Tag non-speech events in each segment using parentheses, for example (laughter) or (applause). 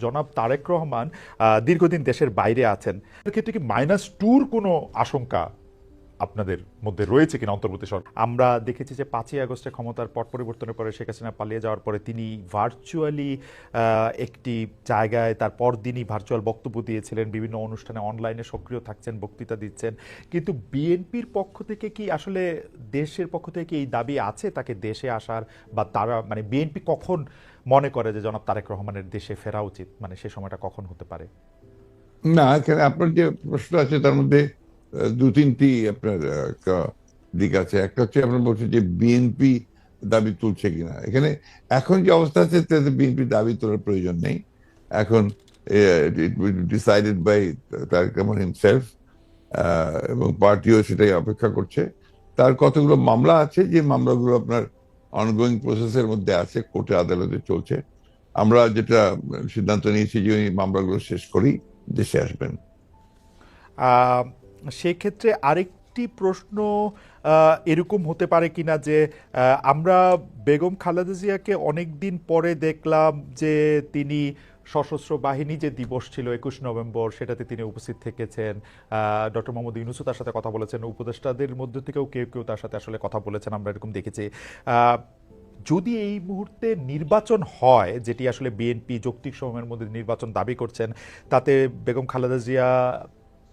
জনাব তারেক রহমান দীর্ঘদিন দেশের বাইরে আছেন। ক্ষেত্রে কি মাইনাস টুর কোনো আশঙ্কা? আপনাদের মধ্যে রয়েছে কিনা অন্তর্বর্তী সরকার? আমরা দেখেছি যে পাঁচই আগস্টে ক্ষমতার পট পরিবর্তনের পরে শেখ হাসিনা পালিয়ে যাওয়ার পরে তিনি ভার্চুয়ালি একটি জায়গায় তার পরদিনই ভার্চুয়াল বক্তব্য দিয়েছিলেন, বিভিন্ন অনুষ্ঠানে অনলাইনে সক্রিয় থাকছেন, বক্তৃতা দিচ্ছেন। কিন্তু বিএনপির পক্ষ থেকে কি আসলে দেশের পক্ষ থেকে কি এই দাবি আছে তাকে দেশে আসার বা তারা মানে বিএনপি কখন মনে করে যে জনাব তারেক রহমানের দেশে ফেরা উচিত? মানে সে সময়টা কখন হতে পারে? না আপনার যে প্রশ্ন আছে তার মধ্যে দু তিনটি আপনার দিক আছে। একটা হচ্ছে আপনার বলছেন যে বিএনপি দাবি তুলছে কিনা। এখানে এখন যে অবস্থা আছে, তাতে বিএনপি দাবি তোলার প্রয়োজন নেই। এখন decided by Tarique Rahman himself এবং পার্টিও সেটাই অপেক্ষা করছে। তার কতগুলো মামলা আছে, যে মামলাগুলো আপনার অনগোয়িং প্রসেসের মধ্যে আছে, কোর্টে আদালতে চলছে। আমরা যেটা সিদ্ধান্ত নিয়েছি যে ওই মামলাগুলো শেষ করি, দেশে আসবেন। সেক্ষেত্রে আরেকটি প্রশ্ন এরকম হতে পারে কিনা যে আমরা বেগম খালেদা জিয়াকে অনেক দিন পরে দেখলাম যে তিনি সশস্ত্র বাহিনী যে দিবস ছিল একুশ নভেম্বর, সেটাতে তিনি উপস্থিত থেকেছেন। ডক্টর মোহাম্মদ ইউনুসও তার সাথে কথা বলেছেন। উপদেষ্টাদের মধ্যে থেকেও কেউ কেউ তার সাথে আসলে কথা বলেছেন, আমরা এরকম দেখেছি। যদি এই মুহূর্তে নির্বাচন হয়, যেটি আসলে বিএনপি যৌক্তিক সময়ের মধ্যে নির্বাচন দাবি করছেন, তাতে বেগম খালেদা জিয়া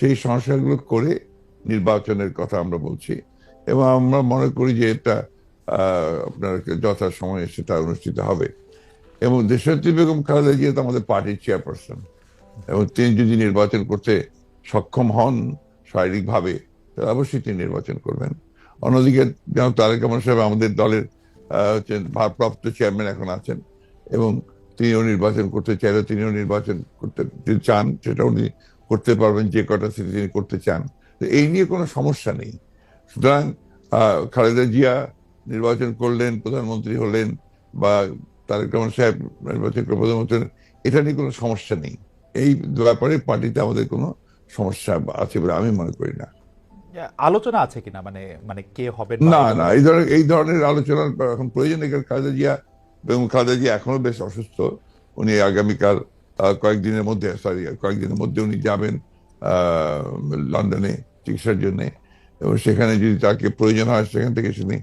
সেই সংস্কারগুলো করে নির্বাচনের কথা আমরা বলছি। এবং আমরা মনে করি যে এটা আপনার যথা সময়ে সেটা অনুষ্ঠিত হবে। এবং দেশনেত্রী বেগম খালেদা জিয়া তো আমাদের পার্টির চেয়ারপারসন। এবং তিনি যদি নির্বাচন করতে সক্ষম হন শারীরিকভাবে, তাহলে অবশ্যই তিনি নির্বাচন করবেন। অন্যদিকে যেমন তারেক রহমান সাহেব আমাদের দলের ভারপ্রাপ্ত চেয়ারম্যান এখন আছেন। এবং তিনিও নির্বাচন করতে চাইলে তিনিও নির্বাচন করতে চান সেটা উনি করতে পারবেন যে কটা সিটি তিনি করতে চান। তো এই নিয়ে কোনো সমস্যা নেই। সুতরাং খালেদা জিয়া নির্বাচন করলেন প্রধানমন্ত্রী হলেন বা তারেক রহমান সাহেব নির্বাচন করে প্রধানমন্ত্রী এটা নিয়ে কোনো সমস্যা নেই। এই ব্যাপারে পার্টিতে আমাদের কোনো সমস্যা আছে বলে আমি মনে করি না। আলোচনা আছে কিনা? মানে মানে কে হবে না না এই ধরনের এই ধরনের আলোচনার এখন প্রয়োজন খালেদা জিয়া এবং খালেদা জিয়া এখনও বেশ অসুস্থ। উনি আগামীকাল কয়েকদিনের মধ্যে সরি কয়েকদিনের মধ্যে উনি যাবেন লন্ডনে চিকিৎসার জন্য। এবং সেখানে যদি তাকে প্রয়োজন হয়, সেখান থেকে তিনি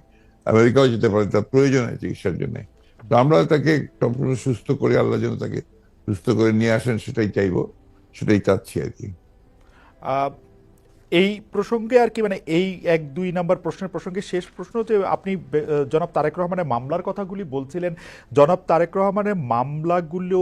আমেরিকাও যেতে পারে তার প্রয়োজন হয় চিকিৎসার জন্য। তো আমরা তাকে সম্পূর্ণ সুস্থ করে, আল্লাহ যেন তাকে সুস্থ করে নিয়ে আসেন, সেটাই চাইব, সেটাই চাচ্ছি আর কি। এই প্রসঙ্গে আর কি মানে এই এক, দুই নাম্বার প্রশ্নের প্রসঙ্গে শেষ প্রশ্ন যে আপনি জনাব তারেক রহমানের মামলার কথাগুলি বলছিলেন। জনাব তারেক রহমানের মামলাগুলো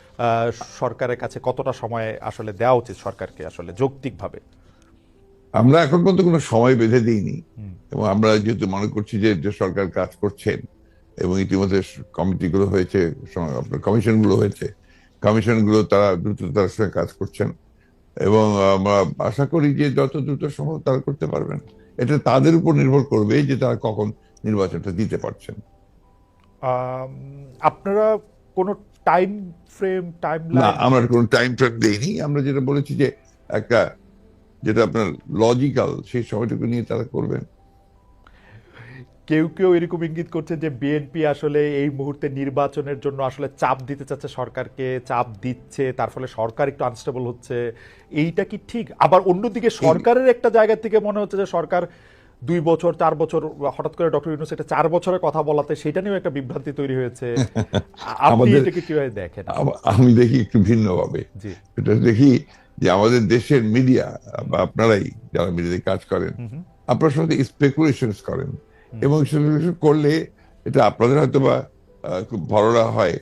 সরকারের কাছে কতটা সময় আসলে দেওয়া উচিত সরকারকে আসলে যৌক্তিকভাবে? আমরা এখন পর্যন্ত কোনো সময় বেঁধে দিইনি। এবং আমরা যেহেতু মনে করছি যে যে সরকার কাজ করছেন এবং ইতিমধ্যে কমিটিগুলো হয়েছে আপনার কমিশনগুলো হয়েছে কমিশনগুলো তারা দ্রুততার সঙ্গে কাজ করছেন এবং আমরা আশা করি যে যত দ্রুত সম্ভব তারা করতে পারবেন। এটা তাদের উপর নির্ভর করবে যে তারা কখন নির্বাচনটা দিতে পারছেন। আপনারা কোনো টাইম ফ্রেম টাইম না আমরা কোনো টাইম ফ্রেম দেইনি। আমরা যেটা বলেছি যে একটা যেটা আপনার লজিক্যাল সেই সময়টুকু নিয়ে তারা করবেন। কেউ কেউ এরকম ইঙ্গিত করছে যে বিএনপি আসলে এই মুহূর্তে নির্বাচনের জন্য আসলে চাপ দিতে চাচ্ছে সরকারকে চাপ দিচ্ছে তার ফলে সরকার একটু আনস্টেবল হচ্ছে। এইটা কি ঠিক? আবার অন্যদিকে সরকারের একটা জায়গা থেকে মনে হচ্ছে যে সরকার দুই বছর চার বছর হঠাৎ করে ডক্টর ইউনুস এটা চার বছরের কথা বলাতে সেটা নিয়েও একটা বিভ্রান্তি তৈরি হয়েছে। (laughs) আপনি এটাকে কীভাবে দেখেন? আমি দেখি একটু ভিন্নভাবে। এটা দেখি যে আমাদের দেশের মিডিয়া বা আপনারাই যারা মিডিয়াতে কাজ করেন আপনার সাথে স্পেকুলেশন করেন এবং স্পেকুলেশন করলে এটা আপনাদের হয়তো বা খুব ভররা হয়।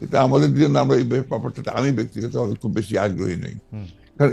এটা আমাদের জন্য আমরা এই ব্যাপারটাতে আমি ব্যক্তিগতভাবে খুব বেশি আগ্রহী নই। কারণ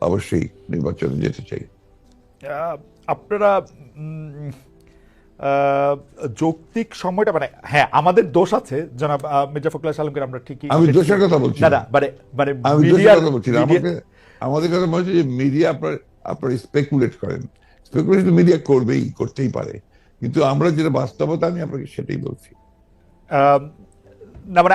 অবশ্যই নির্বাচনে যেতে চাই। আপনারা যৌক্তিক সময়টা মানে হ্যাঁ আমাদের দোষ আছে জনাব মির্জা ফখরুল আলমগীর আমরা ঠিকই আমি দোষের কথা বলছি না। মানে মানে আমি দোষের কথা বলছি। আমাকে আমাদের কথা মনে হচ্ছে যে মিডিয়া আপনার আপনার স্পেকুলেট করেন। স্পেকুলেশন মিডিয়া করবেই করতেই পারে। কিন্তু আমরা যেটা বাস্তবতা আমি আপনাকে সেটাই বলছি। আহ, না মানে